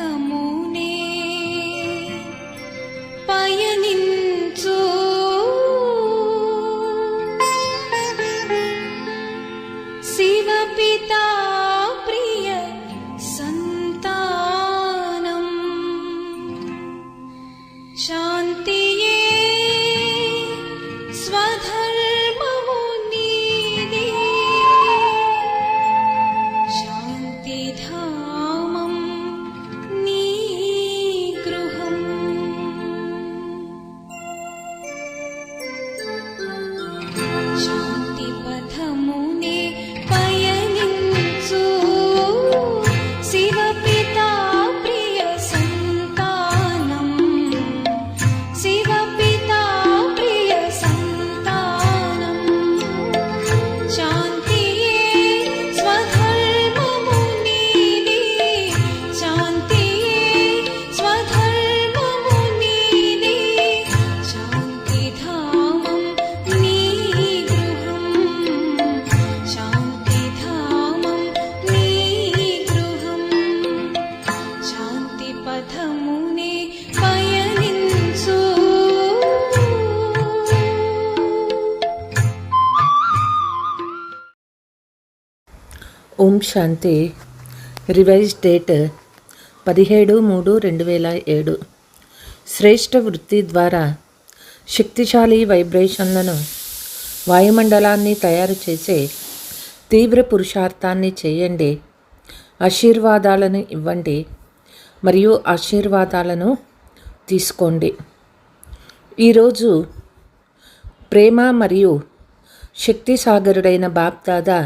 मुने पयन శాంతి revise date పదిహేడు మూడు రెండు వేల ఏడు. శ్రేష్ఠ వృత్తి ద్వారా శక్తిశాలి వైబ్రేషన్లను వాయుమండలాన్ని తయారు చేసే తీవ్ర పురుషార్థాన్ని చేయండి. ఆశీర్వాదాలను ఇవ్వండి మరియు ఆశీర్వాదాలను తీసుకోండి. ఈరోజు ప్రేమ మరియు శక్తి సాగరుడైన బాప్దాదా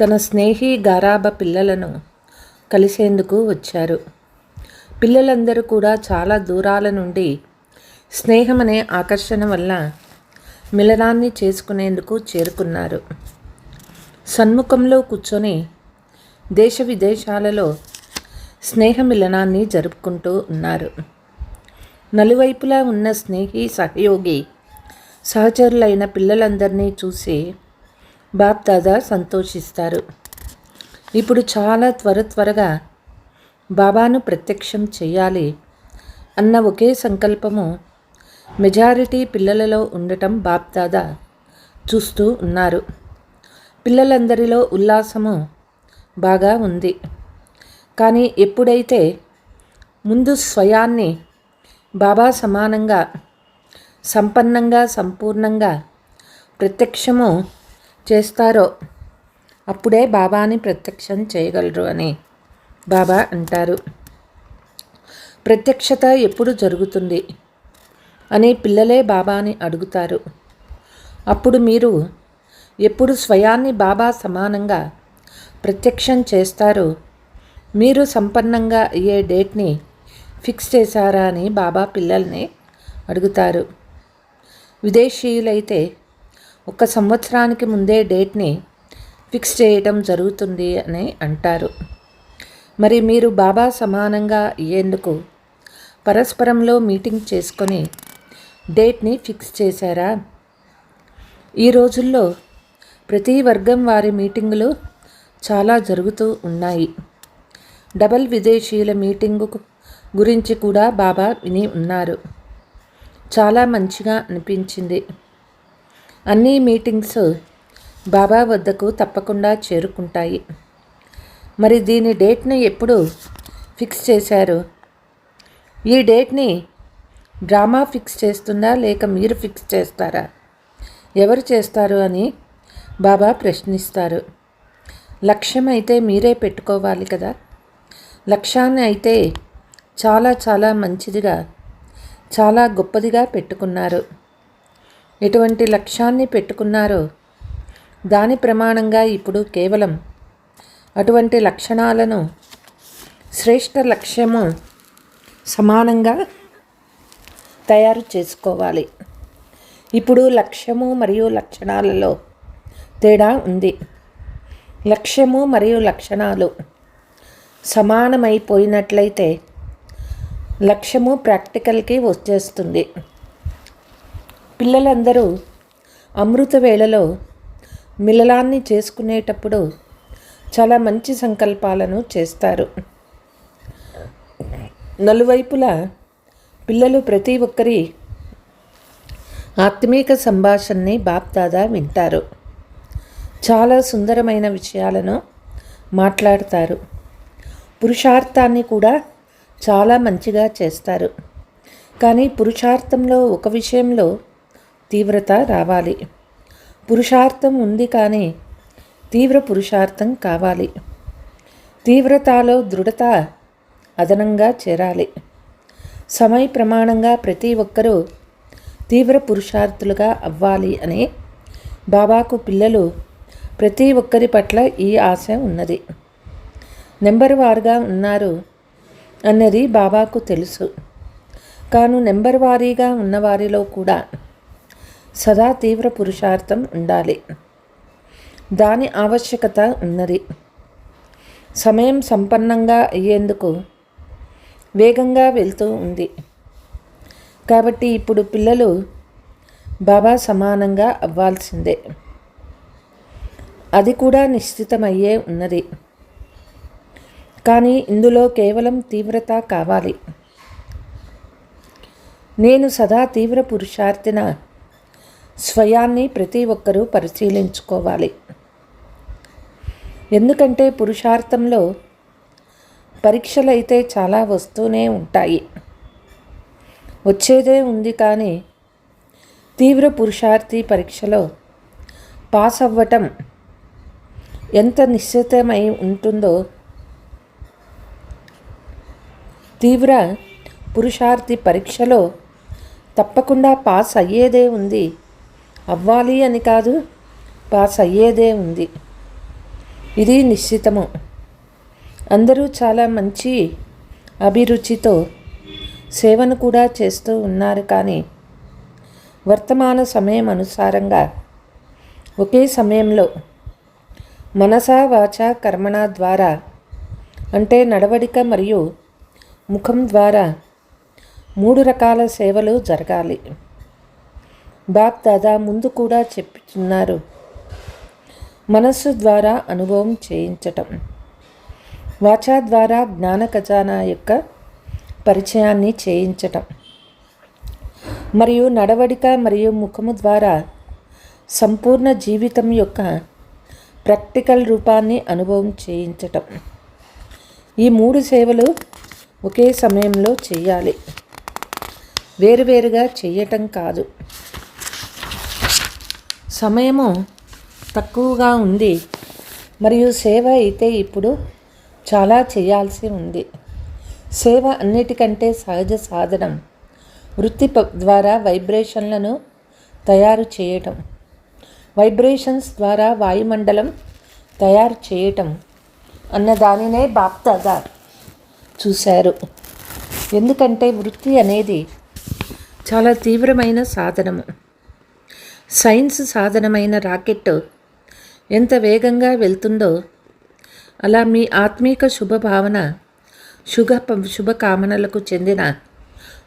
తన స్నేహి గారాబ పిల్లలను కలిసేందుకు వచ్చారు. పిల్లలందరూ కూడా చాలా దూరాల నుండి స్నేహం అనే ఆకర్షణ వల్ల మిలనాన్ని చేసుకునేందుకు చేరుకున్నారు. సన్ముఖంలో కూర్చొని దేశ విదేశాలలో స్నేహ మిలనాన్ని జరుపుకుంటూ ఉన్నారు. నలువైపులా ఉన్న స్నేహి సహయోగి సహచరులైన పిల్లలందరినీ చూసి బాప్ దాదా సంతోషిస్తారు. ఇప్పుడు చాలా త్వర త్వరగా బాబాను ప్రత్యక్షం చేయాలి అన్న ఒకే సంకల్పము మెజారిటీ పిల్లలలో ఉండటం బాప్ దాదా చూస్తూ ఉన్నారు. పిల్లలందరిలో ఉల్లాసము బాగా ఉంది. కానీ ఎప్పుడైతే ముందు స్వయాన్ని బాబా సమానంగా సంపన్నంగా సంపూర్ణంగా ప్రత్యక్షము చేస్తారో? అప్పుడే బాబాని ప్రత్యక్షం చేయగలరు అని బాబా అంటారు. ప్రత్యక్షత ఎప్పుడు జరుగుతుంది? అని పిల్లలే బాబాని అడుగుతారు. అప్పుడు మీరు ఎప్పుడు స్వయాన్ని బాబా సమానంగా ప్రత్యక్షం చేస్తారో మీరు సంపన్నంగా అయ్యే డేట్ని ఫిక్స్ చేశారా అని బాబా పిల్లల్ని అడుగుతారు. విదేశీయులైతే ఒక సంవత్సరానికి ముందే డేట్ని ఫిక్స్ చేయటం జరుగుతుంది అని అంటారు. మరి మీరు బాబా సమానంగా అయ్యేందుకు పరస్పరంలో మీటింగ్ చేసుకొని డేట్ని ఫిక్స్ చేశారా? ఈ రోజుల్లో ప్రతి వర్గం వారి మీటింగులు చాలా జరుగుతూ ఉన్నాయి. డబల్ విదేశీయుల మీటింగు గురించి కూడా బాబా విని ఉన్నారు. చాలా మంచిగా అనిపించింది. అన్ని మీటింగ్స్ బాబా వద్దకు తప్పకుండా చేరుకుంటాయి. మరి దీని డేట్ని ఎప్పుడు ఫిక్స్ చేశారు? ఈ డేట్ని డ్రామా ఫిక్స్ చేస్తుందా లేక మీరు ఫిక్స్ చేస్తారా? ఎవరు చేస్తారు అని బాబా ప్రశ్నిస్తారు. లక్ష్యం అయితే మీరే పెట్టుకోవాలి కదా? లక్ష్యాన్ని అయితే చాలా చాలా మంచిదిగా చాలా గొప్పదిగా పెట్టుకున్నారు. ఎటువంటి లక్ష్యాన్ని పెట్టుకున్నారో దాని ప్రమాణంగా ఇప్పుడు కేవలం అటువంటి లక్షణాలను శ్రేష్ట లక్ష్యము సమానంగా తయారు చేసుకోవాలి. ఇప్పుడు లక్ష్యము మరియు లక్షణాలలో తేడా ఉంది. లక్ష్యము మరియు లక్షణాలు సమానమైపోయినట్లయితే లక్ష్యము ప్రాక్టికల్కి వచ్చేస్తుంది. పిల్లలందరూ అమృత వేళలో మిలలాన్ని చేసుకునేటప్పుడు చాలా మంచి సంకల్పాలను చేస్తారు. నలువైపులా పిల్లలు ప్రతి ఒక్కరి ఆత్మీక సంభాషణని బాప్దాదా వింటారు. చాలా సుందరమైన విషయాలను మాట్లాడతారు. పురుషార్థాన్ని కూడా చాలా మంచిగా చేస్తారు. కానీ పురుషార్థంలో ఒక విషయంలో తీవ్రత రావాలి. పురుషార్థం ఉంది కానీ తీవ్ర పురుషార్థం కావాలి. తీవ్రతలో దృఢత అదనంగా చేరాలి. సమయ ప్రమాణంగా ప్రతి ఒక్కరూ తీవ్ర పురుషార్థులుగా అవ్వాలి అని బాబాకు పిల్లలు ప్రతి ఒక్కరి పట్ల ఈ ఆశ ఉన్నది. నెంబర్ వారుగా ఉన్నారు అన్నది బాబాకు తెలుసు. కాను నెంబర్ వారీగా ఉన్నవారిలో కూడా సదా తీవ్ర పురుషార్థం ఉండాలి. దాని ఆవశ్యకత ఉన్నది. సమయం సంపన్నంగా అయ్యేందుకు వేగంగా వెళ్తూ ఉంది. కాబట్టి ఇప్పుడు పిల్లలు బాబా సమానంగా అవ్వాల్సిందే. అది కూడా నిశ్చితమయ్యే ఉన్నది. కానీ ఇందులో కేవలం తీవ్రత కావాలి. నేను సదా తీవ్ర పురుషార్థిన స్వయాన్ని ప్రతి ఒక్కరూ పరిశీలించుకోవాలి. ఎందుకంటే పురుషార్థంలో పరీక్షలు అయితే చాలా వస్తూనే ఉంటాయి. వచ్చేదే ఉంది కానీ తీవ్ర పురుషార్థి పరీక్షలో పాస్ అవ్వటం ఎంత నిశ్చితమై ఉంటుందో తీవ్ర పురుషార్థి పరీక్షలో తప్పకుండా పాస్ అయ్యేదే ఉంది. అవ్వాలి అని కాదు పాస్ అయ్యేదే ఉంది. ఇది నిశ్చితము. అందరూ చాలా మంచి అభిరుచితో సేవను కూడా చేస్తూ ఉన్నారు కానీ వర్తమాన సమయం అనుసారంగా ఒకే సమయంలో మనసా వాచ కర్మణ ద్వారా అంటే నడవడిక మరియు ముఖం ద్వారా మూడు రకాల సేవలు జరగాలి. బాప్ దాదా ముందు కూడా చెప్తున్నారు మనస్సు ద్వారా అనుభవం చేయించటం. వాచా ద్వారా జ్ఞాన ఖజానా యొక్క పరిచయాన్ని చేయించటం. మరియు నడవడిక మరియు ముఖము ద్వారా సంపూర్ణ జీవితం యొక్క ప్రాక్టికల్ రూపాన్ని అనుభవం చేయించటం. ఈ మూడు సేవలు ఒకే సమయంలో చేయాలి. వేరువేరుగా చేయటం కాదు. సమయము తక్కువగా ఉంది. మరియు సేవ అయితే ఇప్పుడు చాలా చేయాల్సి ఉంది. సేవ అన్నిటికంటే సహజ సాధనం. వృత్తి ప- ద్వారా వైబ్రేషన్లను తయారు చేయటం. వైబ్రేషన్స్ ద్వారా వాయుమండలం తయారు చేయటం. అన్న దానినే బాప్దాదా చూశారు. ఎందుకంటే వృత్తి అనేది చాలా తీవ్రమైన సాధనము. సైన్స్ సాధనమైన రాకెట్ ఎంత వేగంగా వెళ్తుందో అలా మీ ఆత్మీక శుభభావన శుభ శుభకామనలకు చెందిన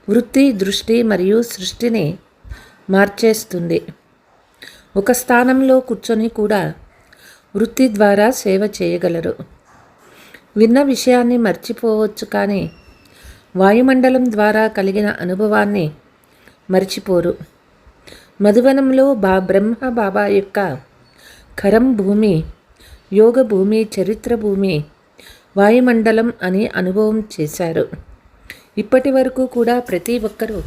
వృత్తి దృష్టి మరియు సృష్టిని మార్చేస్తుంది. ఒక స్థానంలో కూర్చొని కూడా వృత్తి ద్వారా సేవ చేయగలరు. విన్న విషయాన్ని మర్చిపోవచ్చు కానీ వాయుమండలం ద్వారా కలిగిన అనుభవాన్ని మర్చిపోరు. మధువనంలో బా బ్రహ్మ బాబా యొక్క ఖరం భూమి యోగ భూమి చరిత్ర భూమి వాయుమండలం అని అనుభవం చేశారు. ఇప్పటి వరకు కూడా ప్రతి ఒక్కరూ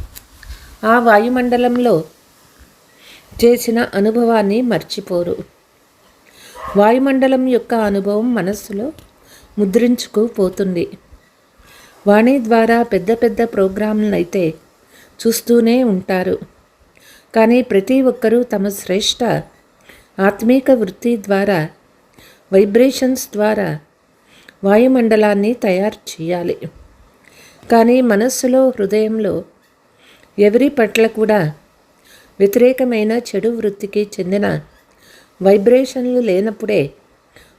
ఆ వాయుమండలంలో చేసిన అనుభవాన్ని మర్చిపోరు. వాయుమండలం యొక్క అనుభవం మనస్సులో ముద్రించుకుపోతుంది. వాణి ద్వారా పెద్ద పెద్ద ప్రోగ్రాంలను అయితే చూస్తూనే ఉంటారు. కానీ ప్రతి ఒక్కరూ తమ శ్రేష్ట ఆత్మీక వృత్తి ద్వారా వైబ్రేషన్స్ ద్వారా వాయుమండలాన్ని తయారు చేయాలి. కానీ మనస్సులో హృదయంలో ఎవరి పట్ల కూడా వ్యతిరేకమైన చెడు వృత్తికి చెందిన వైబ్రేషన్లు లేనప్పుడే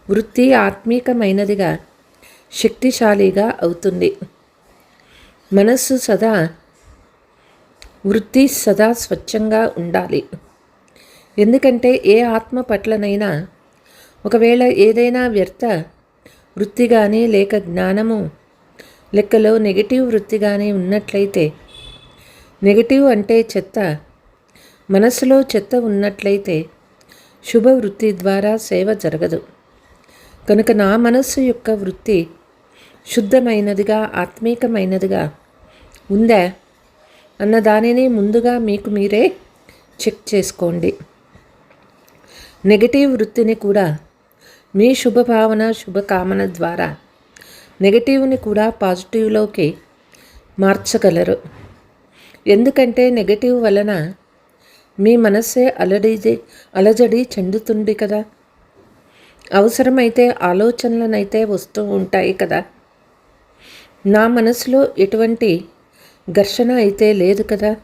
వృత్తి ఆత్మీకమైనదిగా శక్తిశాలిగా అవుతుంది. మనస్సు సదా వృత్తి సదా స్వచ్ఛంగా ఉండాలి. ఎందుకంటే ఏ ఆత్మ పట్లనైనా ఒకవేళ ఏదైనా వ్యర్థ వృత్తి కానీ లేక జ్ఞానము లెక్కలో నెగిటివ్ వృత్తిగానే ఉన్నట్లయితే నెగిటివ్ అంటే చెత్త మనసులో చెత్త ఉన్నట్లయితే శుభ వృత్తి ద్వారా సేవ జరగదు. కనుక నా మనస్సు యొక్క వృత్తి శుద్ధమైనదిగా ఆత్మీకమైనదిగా ఉందా? అన్న దానిని ముందుగా మీకు మీరే చెక్ చేసుకోండి. నెగటివ్ వృత్తిని కూడా మీ శుభభావన శుభకామన ద్వారా నెగటివ్ని కూడా పాజిటివ్లోకి మార్చగలరు. ఎందుకంటే నెగటివ్ వలన మీ మనస్సే అలడి అలజడి చెందుతుంది కదా. అవసరమైతే ఆలోచనలనైతే వస్తూ ఉంటాయి కదా. నా మనసులో ఎటువంటి ఘర్షణ అయితే లేదు కదా.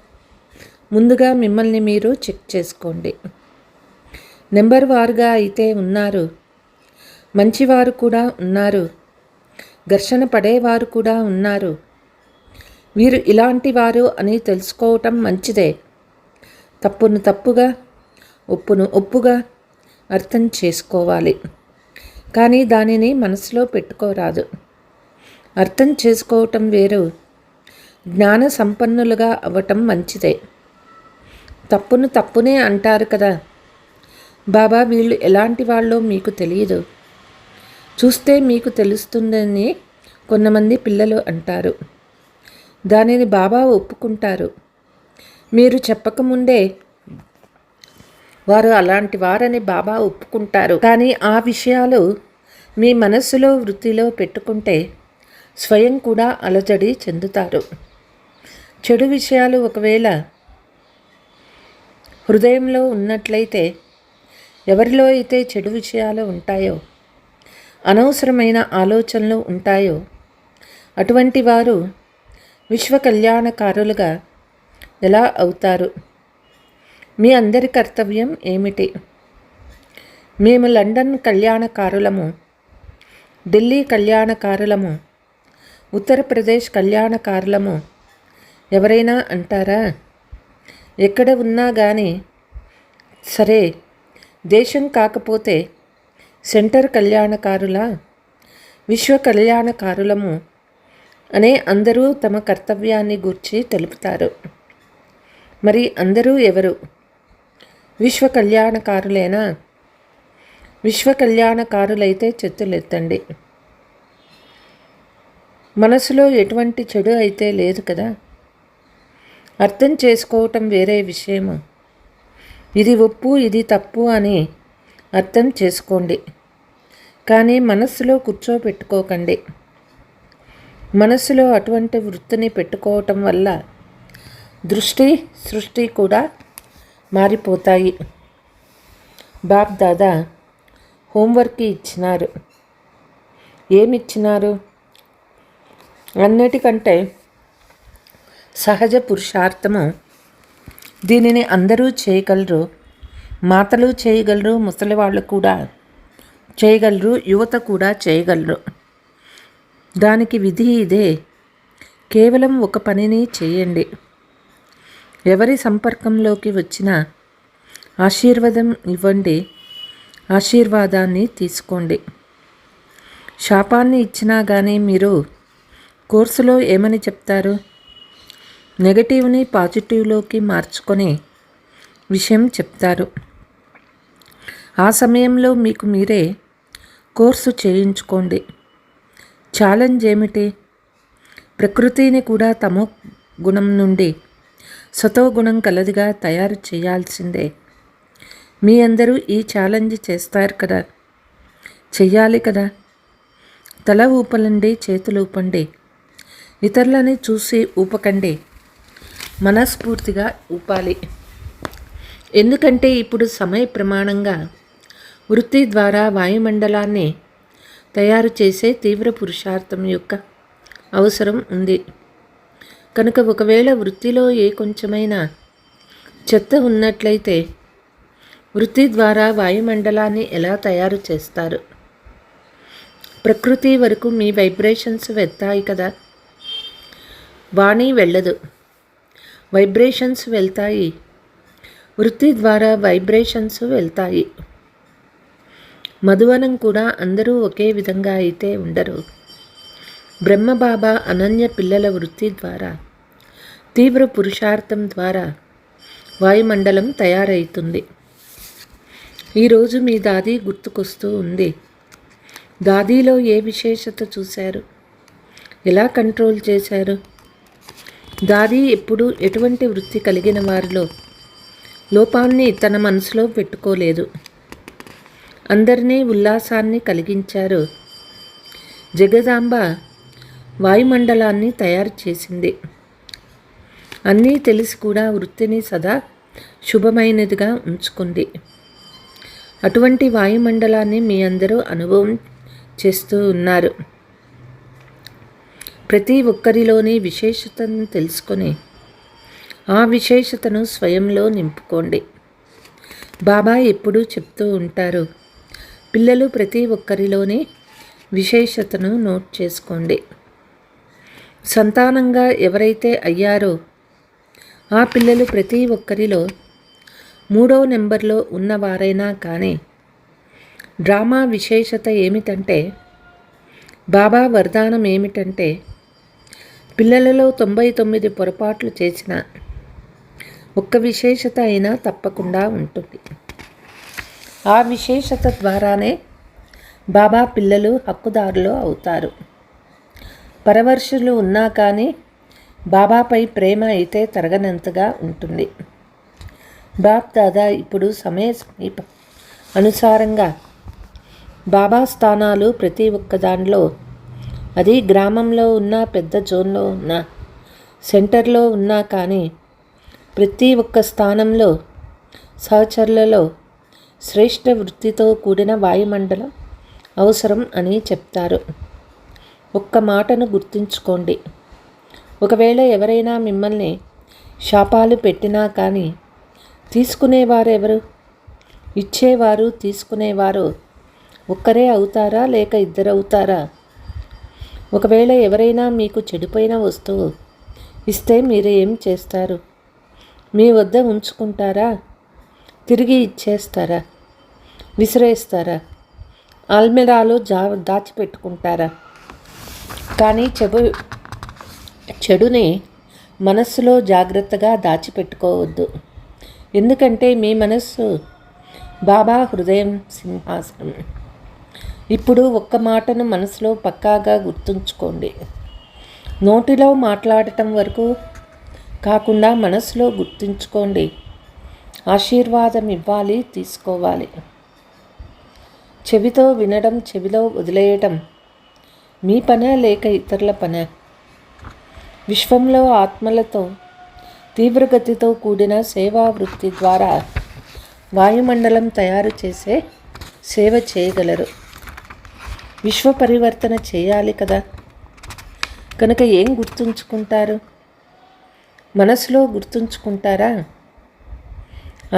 ముందుగా మిమ్మల్ని మీరు చెక్ చేసుకోండి. నెంబర్ వారుగా అయితే ఉన్నారు. మంచివారు కూడా ఉన్నారు. ఘర్షణ పడేవారు కూడా ఉన్నారు. వీరు ఇలాంటి వారు అని తెలుసుకోవటం మంచిదే. తప్పును తప్పుగా ఒప్పును ఒప్పుగా అర్థం చేసుకోవాలి. కానీ దానిని మనసులో పెట్టుకోరాదు. అర్థం చేసుకోవటం వేరు. జ్ఞాన సంపన్నులుగా అవ్వటం మంచిదే. తప్పును తప్పునే అంటారు కదా. బాబా వీళ్ళు ఎలాంటి వాళ్ళో మీకు తెలియదు చూస్తే మీకు తెలుస్తుందని కొంతమంది పిల్లలు అంటారు. దానిని బాబా ఒప్పుకుంటారు. మీరు చెప్పకముందే వారు అలాంటి వారని బాబా ఒప్పుకుంటారు. కానీ ఆ విషయాలు మీ మనస్సులో వృత్తిలో పెట్టుకుంటే స్వయం కూడా అలజడి చెందుతారు. చెడు విషయాలు ఒకవేళ హృదయంలో ఉన్నట్లయితే ఎవరిలో అయితే చెడు విషయాలు ఉంటాయో అనవసరమైన ఆలోచనలు ఉంటాయో అటువంటి వారు విశ్వ కళ్యాణకారులుగా ఎలా అవుతారు? మీ అందరి కర్తవ్యం ఏమిటి? మేము లండన్ కళ్యాణకారులము ఢిల్లీ కళ్యాణకారులము ఉత్తరప్రదేశ్ కళ్యాణకారులము ఎవరైనా అంటారా? ఎక్కడ ఉన్నా కానీ సరే దేశం కాకపోతే సెంటర్ కళ్యాణకారుల? విశ్వ కళ్యాణకారులము అనే అందరూ తమ కర్తవ్యాన్ని గూర్చి తెలుపుతారు. మరి అందరూ ఎవరు? విశ్వ కళ్యాణకారులేనా? విశ్వ కళ్యాణకారులైతే చెత్తులెత్తండి మనసులో ఎటువంటి చెడు అయితే లేదు కదా? అర్థం చేసుకోవటం వేరే విషయము. ఇది ఒప్పు ఇది తప్పు అని అర్థం చేసుకోండి. కానీ మనస్సులో కూర్చోపెట్టుకోకండి. మనస్సులో అటువంటి వృత్తిని పెట్టుకోవటం వల్ల దృష్టి సృష్టి కూడా మారిపోతాయి. బాబ్ దాదా హోంవర్క్ ఇచ్చినారు. ఏమిచ్చినారు? అన్నిటికంటే సహజ పురుషార్థము. దీనిని అందరూ చేయగలరు మాతలు చేయగలరు ముసలి వాళ్ళు కూడా చేయగలరు యువత కూడా చేయగలరు. దానికి విధి ఇదే. కేవలం ఒక పనిని చేయండి. ఎవరి సంపర్కంలోకి వచ్చినా ఆశీర్వాదం ఇవ్వండి ఆశీర్వాదాన్ని తీసుకోండి. శాపాన్ని ఇచ్చినా కానీ మీరు కోర్సులో ఏమని చెప్తారు? నెగటివ్ని పాజిటివ్లోకి మార్చుకొని విషయం చెప్తారు. ఆ సమయంలో మీకు మీరే కోర్సు చేయించుకోండి. ఛాలెంజ్ ఏమిటి? ప్రకృతిని కూడా తమో గుణం నుండి సతో గుణం కలదిగా తయారు చేయాల్సిందే. మీ అందరూ ఈ ఛాలెంజ్ చేస్తారు కదా? చెయ్యాలి కదా? తల ఊపలండి చేతులు ఊపండి. ఇతరులని చూసి ఊపకండి. మనస్ఫూర్తిగా ఊపాలి. ఎందుకంటే ఇప్పుడు సమయ ప్రమాణంగా వృత్తి ద్వారా వాయుమండలాన్ని తయారు చేసే తీవ్ర పురుషార్థం యొక్క అవసరం ఉంది. కనుక ఒకవేళ వృత్తిలో ఏ కొంచెమైన చెత్త ఉన్నట్లయితే వృత్తి ద్వారా వాయుమండలాన్ని ఎలా తయారు చేస్తారు? ప్రకృతి వరకు మీ వైబ్రేషన్స్ వెళ్తాయి కదా? వాణి వెళ్ళదు. వైబ్రేషన్స్ వెళ్తాయి. వృత్తి ద్వారా వైబ్రేషన్స్ వెళ్తాయి. మధువనం కూడా అందరూ ఒకే విధంగా అయితే ఉండరు. బ్రహ్మబాబా అనన్య పిల్లల వృత్తి ద్వారా తీవ్ర పురుషార్థం ద్వారా వాయుమండలం తయారవుతుంది ఈరోజు మీ దాది గుర్తుకొస్తూ ఉంది. దాదీలో ఏ విశేషత చూశారు? ఎలా కంట్రోల్ చేశారు? దాది ఎప్పుడు ఎటువంటి వృత్తి కలిగిన వారిలో లోపాన్ని తన మనసులో పెట్టుకోలేదు. అందరినీ ఉల్లాసాన్ని కలిగించారు. జగదాంబ వాయుమండలాన్ని తయారు చేసింది. అన్నీ తెలిసి కూడా వృత్తిని సదా శుభమైనదిగా ఉంచుకుంది. అటువంటి వాయుమండలాన్ని మీ అందరూ అనుభవం చేస్తూ ఉన్నారు. ప్రతి ఒక్కరిలోని విశేషతను తెలుసుకొని ఆ విశేషతను స్వయంలో నింపుకోండి. బాబా ఎప్పుడూ చెప్తూ ఉంటారు పిల్లలు ప్రతి ఒక్కరిలోని విశేషతను నోట్ చేసుకోండి. సంతానంగా ఎవరైతే అయ్యారో ఆ పిల్లలు ప్రతి ఒక్కరిలో మూడో నెంబర్లో ఉన్నవారైనా కానీ డ్రామా విశేషత ఏమిటంటే బాబా వరదానం ఏమిటంటే పిల్లలలో తొంభై తొమ్మిది పొరపాట్లు చేసిన ఒక్క విశేషత అయినా తప్పకుండా ఉంటుంది. ఆ విశేషత ద్వారానే బాబా పిల్లలు హక్కుదారులు అవుతారు. పరవర్షులు ఉన్నా కానీ బాబాపై ప్రేమ అయితే తరగనంతగా ఉంటుంది. బాప్ దాదా ఇప్పుడు సమయ సమీప అనుసారంగా బాబా స్థానాలు ప్రతి ఒక్క దానిలో అది గ్రామంలో ఉన్న పెద్ద జోన్లో ఉన్న సెంటర్లో ఉన్నా కానీ ప్రతి ఒక్క స్థానంలో సహచరులలో శ్రేష్ఠ వృత్తితో కూడిన వాయుమండలం అవసరం అని చెప్తారు. ఒక్క మాటను గుర్తుంచుకోండి. ఒకవేళ ఎవరైనా మిమ్మల్ని శాపాలు పెట్టినా కానీ తీసుకునేవారెవరు? ఇచ్చేవారు తీసుకునేవారు ఒక్కరే అవుతారా లేక ఇద్దరు అవుతారా ఒకవేళ ఎవరైనా మీకు చెడిపోయిన వస్తువు ఇస్తే మీరు ఏం చేస్తారు? మీ వద్ద ఉంచుకుంటారా? తిరిగి ఇచ్చేస్తారా? విసిరేస్తారా? అల్మెరాలో జా దాచిపెట్టుకుంటారా? కానీ చెబు చెడుని మనస్సులో జాగ్రత్తగా దాచిపెట్టుకోవద్దు. ఎందుకంటే మీ మనస్సు బాబా హృదయం సింహాసనం. ఇప్పుడు ఒక్క మాటను మనసులో పక్కాగా గుర్తుంచుకోండి. నోటిలో మాట్లాడటం వరకు కాకుండా మనసులో గుర్తుంచుకోండి. ఆశీర్వాదం ఇవ్వాలి తీసుకోవాలి. చెవితో వినడం చెవిలో వదిలేయటం మీ పనే లేక ఇతరుల పనే. విశ్వంలో ఆత్మలతో తీవ్రగతితో కూడిన సేవా వృత్తి ద్వారా వాయుమండలం తయారు చేసే సేవ చేయగలరు. విశ్వ పరివర్తన చేయాలి కదా. కనుక ఏం గుర్తుంచుకుంటారు? మనసులో గుర్తుంచుకుంటారా?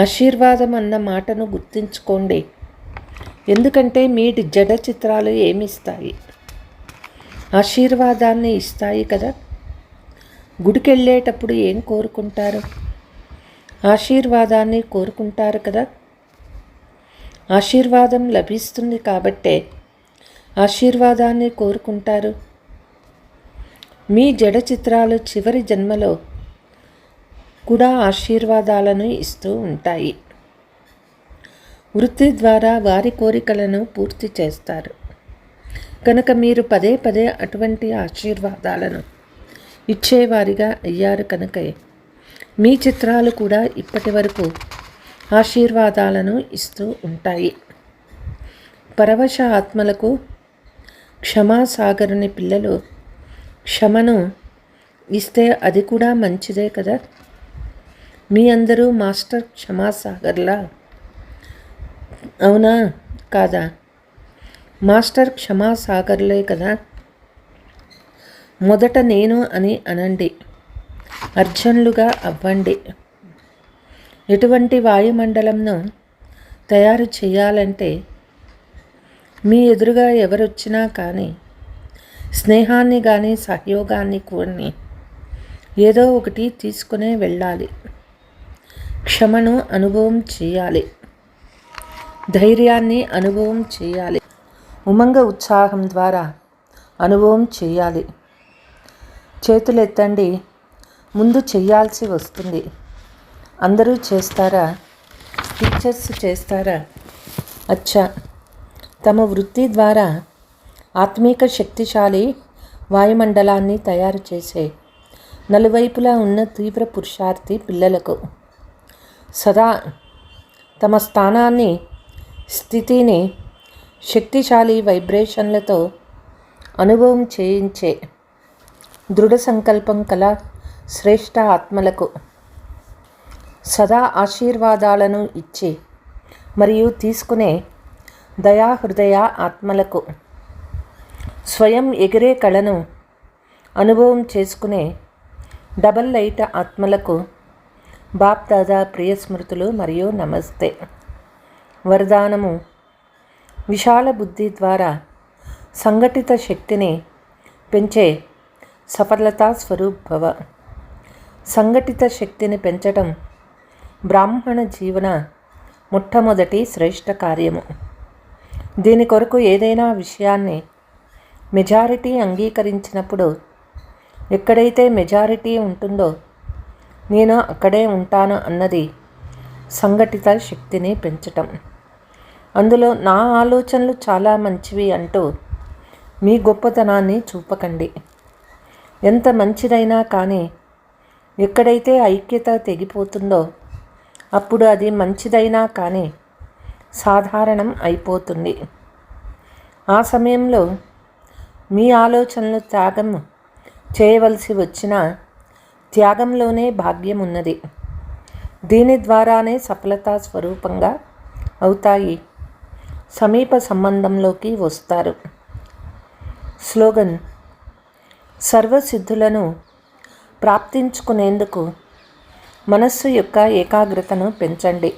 ఆశీర్వాదం అన్న మాటను గుర్తుంచుకోండి. ఎందుకంటే మీ జడ చిత్రాలు ఏమిస్తాయి ఆశీర్వాదాన్ని ఇస్తాయి కదా. గుడికెళ్ళేటప్పుడు ఏం కోరుకుంటారు? ఆశీర్వాదాన్ని కోరుకుంటారు కదా. ఆశీర్వాదం లభిస్తుంది కాబట్టే ఆశీర్వాదాన్ని కోరుకుంటారు. మీ జడ చిత్రాలు చివరి జన్మలో కూడా ఆశీర్వాదాలను ఇస్తూ ఉంటాయి. వృత్తి ద్వారా వారి కోరికలను పూర్తి చేస్తారు. కనుక మీరు పదే పదే అటువంటి ఆశీర్వాదాలను ఇచ్చేవారిగా అయ్యారు కనుక. మీ చిత్రాలు కూడా ఇప్పటి వరకు ఆశీర్వాదాలను ఇస్తూ ఉంటాయి. పరవశ ఆత్మలకు క్షమాసాగరుని పిల్లలు క్షమను ఇస్తే అది కూడా మంచిదే కదా? మీ అందరూ మాస్టర్ క్షమాసాగర్లా? అవునా? కాదా? మాస్టర్ క్షమాసాగర్లే కదా? మొదట నేను అని అనండి. అర్జునులుగా అవ్వండి. ఎటువంటి వాయుమండలంను తయారు చేయాలంటే మీ ఎదురుగా ఎవరొచ్చినా కానీ స్నేహాన్ని కానీ సహయోగాన్ని కొన్ని ఏదో ఒకటి తీసుకునే వెళ్ళాలి. క్షమను అనుభవం చేయాలి. ధైర్యాన్ని అనుభవం చేయాలి. ఉమంగ ఉత్సాహం ద్వారా అనుభవం చేయాలి. చేతులెత్తండి. ముందు చేయాల్సి వస్తుంది. అందరూ చేస్తారా? టీచర్స్ చేస్తారా? అచ్చా. తమ వృత్తి ద్వారా ఆత్మీక శక్తిశాలి వాయుమండలాన్ని తయారు చేసే నలువైపులా ఉన్న తీవ్ర పురుషార్థి పిల్లలకు సదా తమ స్థానాన్ని స్థితిని శక్తిశాలి వైబ్రేషన్లతో అనుభవం చేయించే దృఢ సంకల్పం కల శ్రేష్ఠ ఆత్మలకు సదా ఆశీర్వాదాలను ఇచ్చి మరియు తీసుకునే దయాహృదయ ఆత్మలకు. స్వయం ఎగిరే కళను అనుభవం చేసుకునే డబల్ లైట్ ఆత్మలకు బాప్ దాదా ప్రియ స్మృతులు మరియు నమస్తే. వరదానము విశాల బుద్ధి ద్వారా సంఘటిత శక్తిని పెంచే సఫలతా స్వరూభవ సంఘటిత శక్తిని పెంచటం బ్రాహ్మణ జీవన మొట్టమొదటి శ్రేష్ఠ కార్యము. దీని కొరకు ఏదైనా విషయాన్ని మెజారిటీ అంగీకరించినప్పుడు ఎక్కడైతే మెజారిటీ ఉంటుందో నేను అక్కడే ఉంటాను అన్నది సంఘటిత శక్తిని పెంచటం. అందులో నా ఆలోచనలు చాలా మంచివి అంటూ మీ గొప్పతనాన్ని చూపకండి. ఎంత మంచిదైనా కానీ ఎక్కడైతే ఐక్యత తెగిపోతుందో అప్పుడు అది మంచిదైనా కానీ సాధారణం అయిపోతుంది. ఆ సమయంలో మీ ఆలోచనలు త్యాగం చేయవలసి వచ్చిన త్యాగంలోనే భాగ్యం ఉన్నది. దీని ద్వారానే సఫలతా స్వరూపంగా అవుతాయి. సమీప సంబంధంలోకి వస్తారు. స్లోగన్ సర్వసిద్ధులను ప్రాప్తించుకునేందుకు మనస్సు యొక్క ఏకాగ్రతను పెంచండి.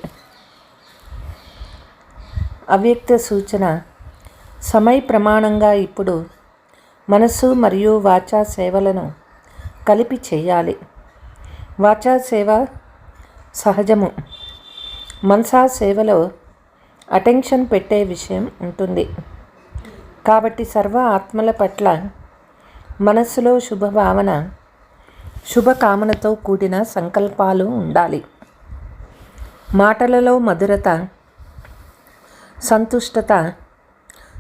అవ్యక్త సూచన. సమయ ప్రమాణంగా ఇప్పుడు మనస్సు మరియు వాచా సేవలను కలిపి చేయాలి. వాచా సేవ సహజము. మనసా సేవలో అటెన్షన్ పెట్టే విషయం ఉంటుంది. కాబట్టి సర్వ ఆత్మల పట్ల మనస్సులో శుభభావన శుభకామనతో కూడిన సంకల్పాలు ఉండాలి. మాటలలో మధురత సంతుష్టత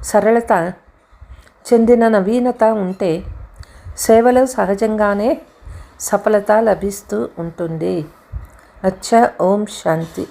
సరళత చెందిన నవీనత ఉంటే సేవలో సహజంగానే సఫలత లభిస్తూ ఉంటుంది. అచ్చ ఓం శాంతి.